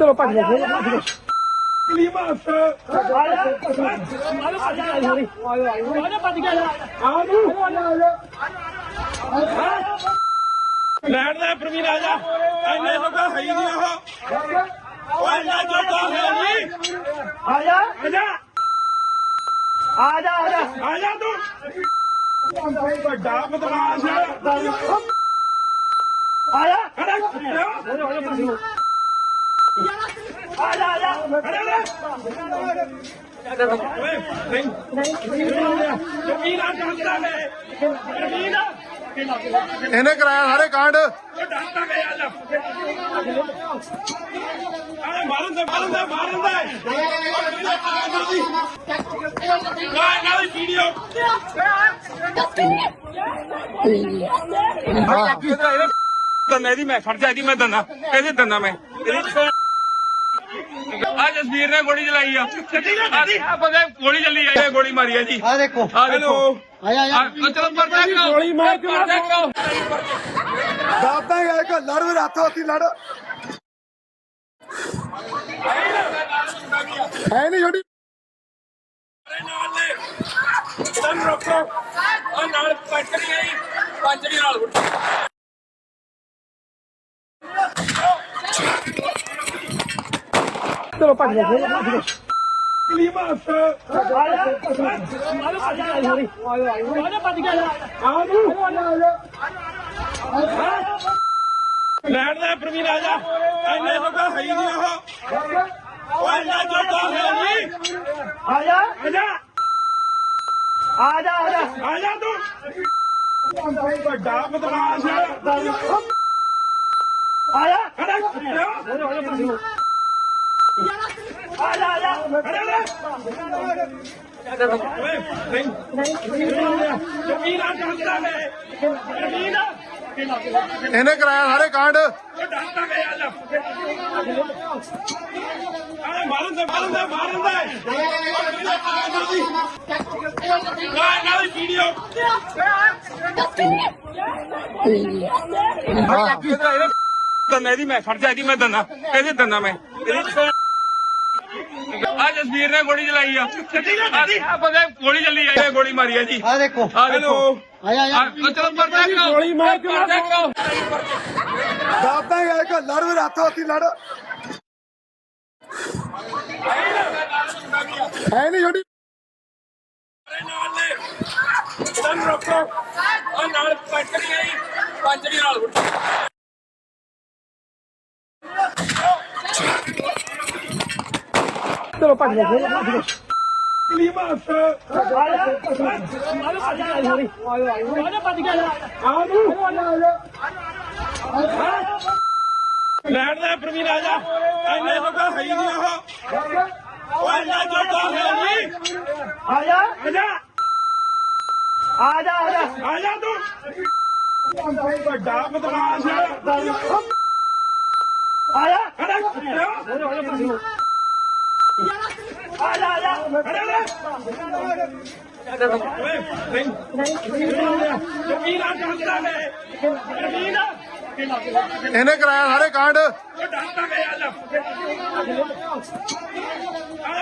ਚਲੋ ਭੱਜ ਜਾ ਫਿਰ ਕਲੀਮਾਸ ਲੈਣ ਦਾ ਪ੍ਰਵੀਨ ਆ ਜਾ। ਐਨੇ ਜੋਗਾ ਹੈ ਨਹੀਂ ਉਹ। ਇੰਨਾ ਜੋਗਾ ਹੈ ਨਹੀਂ। ਆ ਜਾ। ਆ ਜਾ। ਆ ਜਾ ਆ ਜਾ। ਆ ਤੂੰ। ਵੱਡਾ ਬਦਮਾਸ਼ ਆ। ਜਾ। ਖੜਾ। ਆ ਜਾ ਆ ਜਾ ਓਏ ਨਹੀਂ ਪ੍ਰਵੀਨ ਆ ਜਾਂਦਾ ਹੈ ਪ੍ਰਵੀਨ ਇਹਨੇ ਕਰਾਇਆ ਸਾਰੇ ਕਾਂਡ। ਉਹ ਡਰਦਾ ਗਿਆ ਜਾ ਅਰੇ ਮਾਰਨ ਦੇ ਮਾਰਨ ਦੇ ਮਾਰਨ ਦੇ ਨਾ ਨਾ ਵੀਡੀਓ ਦੰਨਾ ਦੀ ਮੈਂ ਫੜ ਜਾ, ਇਹਦੀ ਮੈਂ ਦੰਨਾ, ਇਹਦੀ ਦੰਨਾ ਮੈਂ। ਆ ਜਸਵੀਰ ਨੇ ਗੋਲੀ ਚਲਾਈ ਆ। ਆ ਪਤਾ ਗੋਲੀ ਚੱਲੀ ਆ ਇਹ ਗੋਲੀ ਮਾਰੀ ਆ ਜੀ। ਆ ਦੇਖੋ। ਆ ਦੇਖੋ। ਆਇਆ ਆ ਚਲੋ ਪਰਚਾ ਕਰੋ ਗੋਲੀ ਮਾਰ ਕੇ ਪਰਚਾ ਕਰੋ ਦਾਦਾ ਗਏ ਕੋ ਲੜ ਵੀ ਰਾਤੋਂ ਅਸੀਂ ਲੜ। ਹੈ ਨਹੀਂ ਛੋਟੀ। ਨਾਲ ਨੇ। ਤਨ ਰੋਕੋ। ਆ ਨਾਲ ਨਹੀਂ ਆਈ। ਪੰਜ ਨਾਲ ਉੱਠ ਚਲੋ ਭੱਜ ਜਾ ਫਿਰ ਕਲੀਮਾਸ ਲੈਣ ਦਾ ਪ੍ਰਵੀਨ ਆ ਜਾ ਐਨੇ ਜੋਗਾ ਹੈ ਹੀ ਨਹੀਂ ਉਹ ਓਏ ਇੰਨਾ ਜੋਗਾ ਹੈ ਨਹੀਂ ਆ ਜਾ ਆ ਜਾ ਆ ਜਾ ਆ ਜਾ ਆ ਜਾ ਤੂੰ ਵੱਡਾ ਬਦਮਾਸ਼ ਆ ਜਾ ਖੜਾ ਇਹਨੇ ਕਰਾਇਆ ਸਾਰੇ ਕਾਂਡ। ਉਹ ਡਰਦਾ ਮਾਰਨ ਦੇ ਮਾਰਨ ਦੇ ਮਾਰਨ ਦੇ ਨਾ ਨਾ ਵੀਡੀਓ ਦੰਨਾ ਦੀ ਮੈਂ ਫੜ ਜਾ, ਇਹਦੀ ਮੈਂ ਦੰਨਾ, ਇਹਦੀ ਦੰਨਾ ਮੈਂ। ਆ ਜਸਵੀਰ ਨੇ ਗੋਲੀ ਚਲਾਈ ਆ। ਆ ਪਤਾ ਗੋਲੀ ਚੱਲੀ ਆ ਇਹ ਗੋਲੀ ਮਾਰੀ ਆ ਜੀ। ਆ ਦੇਖੋ। ਆ ਦੇਖੋ। ਆਇਆ ਆ ਚਲੋ ਪਰਚਾ ਕਰੋ ਗੋਲੀ ਮਾਰ ਕੇ ਪਰਚਾ ਕਰੋ ਦਾਦਾ ਗਏ ਕੋ ਲੜ ਵੀ ਰਾਤੋਂ ਅਸੀਂ ਲੜ। ਹੈ ਨਹੀਂ ਛੋਟੀ। ਨਾਲ ਨੇ। ਤਨ ਰੋਕੋ। ਆ ਨਾਲ ਪੰਜ ਨਹੀਂ ਆਈ ਪੰਜ ਨਾਲ ਉੱਠ। ਚਲੋ ਭੱਜ ਜਾ ਫਿਰ ਕਲੀਮਾਸ ਲੈਣ ਦਾ ਪ੍ਰਵੀਨ ਆ ਜਾ ਐਨੇ ਜੋਗਾ ਹੈ ਹੀ ਨਹੀਂ ਉਹ ਓਏ ਇੰਨਾ ਜੋਗਾ ਹੈ ਨਹੀਂ ਆ ਜਾ ਆ ਜਾ ਆ ਜਾ ਆ ਜਾ ਆ ਜਾ ਤੂੰ ਵੱਡਾ ਬਦਮਾਸ਼ ਆ ਜਾ ਖੜਾ ਇਹਨੇ ਕਰਾਇਆ ਸਾਰੇ ਕਾਂਡ। ਉਹ ਡਰਦਾ ਗਿਆ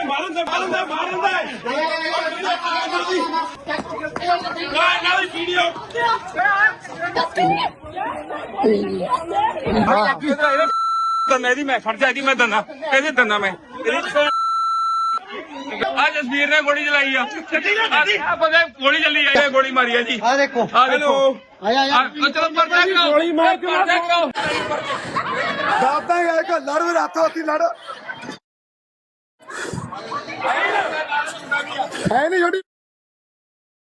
ਮਾਰਨ ਦੇ ਮਾਰਨ ਦੇ ਮਾਰਨ ਦੇ ਨਾ ਨਾ ਵੀਡੀਓ ਦੰਨਾ ਦੀ ਮੈਂ ਫੜ ਜਾ ਮੈਂ ਦੰਨਾ। ਇਹਦੀ ਦੰਨਾ ਮੈਂ। ਆ ਜਸਵੀਰ ਨੇ ਗੋਲੀ ਚਲਾਈ ਆ। ਆ ਪਤਾ ਗੋਲੀ ਚੱਲੀ ਆ ਇਹ ਗੋਲੀ ਮਾਰੀ ਆ ਜੀ। ਆ ਦੇਖੋ। ਆ ਦੇਖੋ। ਆਇਆ ਆ ਚਲੋ ਪਰਚਾ ਕਰੋ ਗੋਲੀ ਮਾਰ ਕੇ ਪਰਚਾ ਕਰੋ ਦਾਦਾ ਗਏ ਕੋ ਲੜ ਵੀ ਰਾਤੋਂ ਅਸੀਂ ਲੜ। ਹੈ ਨਹੀਂ ਛੋਟੀ।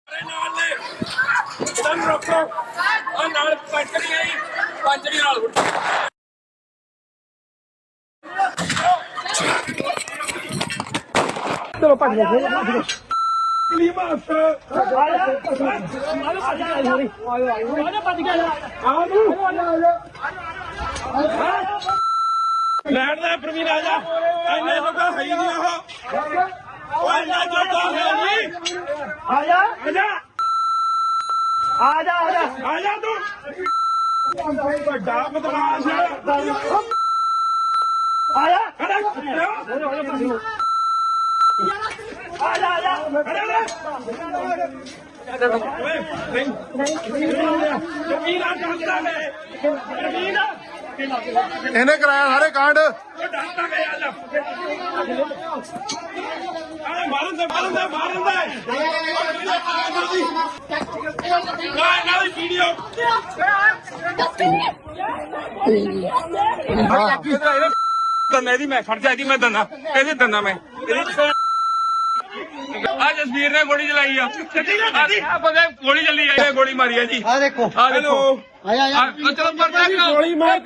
ਨਾਲ ਨੇ। ਤਨ ਰੋਕੋ। ਆ ਨਾਲ ਪੰਜ ਨਹੀਂ ਆਈ ਪੰਜ ਨਹੀਂ ਨਾਲ ਉੱਠ। ਚਲੋ ਭੱਜ ਜਾ ਫਿਰ ਕਲੀਮਾਸ ਲੈਣ ਦਾ ਪ੍ਰਵੀਨ ਆ ਜਾ ਐਨੇ ਜੋਗਾ ਹੈ ਹੀ ਨਹੀਂ ਉਹ ਓਏ ਇੰਨਾ ਜੋਗਾ ਹੈ ਨਹੀਂ ਆ ਜਾ ਆ ਜਾ ਆ ਜਾ ਆ ਜਾ ਆ ਜਾ ਤੂੰ ਵੱਡਾ ਬਦਮਾਸ਼ ਆਇਆ ਖੜਾ ਆ ਜਾ ਆ ਜਾ ਜ਼ਮੀਨ ਆ ਜਾਂਦਾ ਮੈਂ ਜ਼ਮੀਨ ਆ ਇਹਨੇ ਕਰਾਇਆ ਸਾਰੇ ਕਾਂਡ। ਉਹ ਗਿਆ ਲੈ ਅਰੇ ਮਾਰਨ ਦੇ ਮਾਰਨ ਦੇ ਮਾਰਨ ਦੇ ਨਾ ਨਾ ਵੀਡੀਓ ਦੰਨਾ ਇਹਦੀ ਮੈਂ ਖੜ ਜਾ ਇਹਦੀ, ਮੈਂ ਦੰਨਾ। ਇਹਦੀ ਦੰਨਾ ਮੈਂ। ਇਹਦੀ ਆ ਜਸਵੀਰ ਨੇ ਗੋਲੀ ਚਲਾਈ ਆ। ਆ ਬੰਦੇ ਗੋਲੀ ਚੱਲੀ ਆ ਗੋਲੀ ਮਾਰੀ ਆ ਜੀ। ਆ ਦੇਖੋ। ਆ ਦੇਖੋ। ਆਇਆ ਆ ਚਲੋ ਪਰਦਾ ਗੋਲੀ ਮਾਰ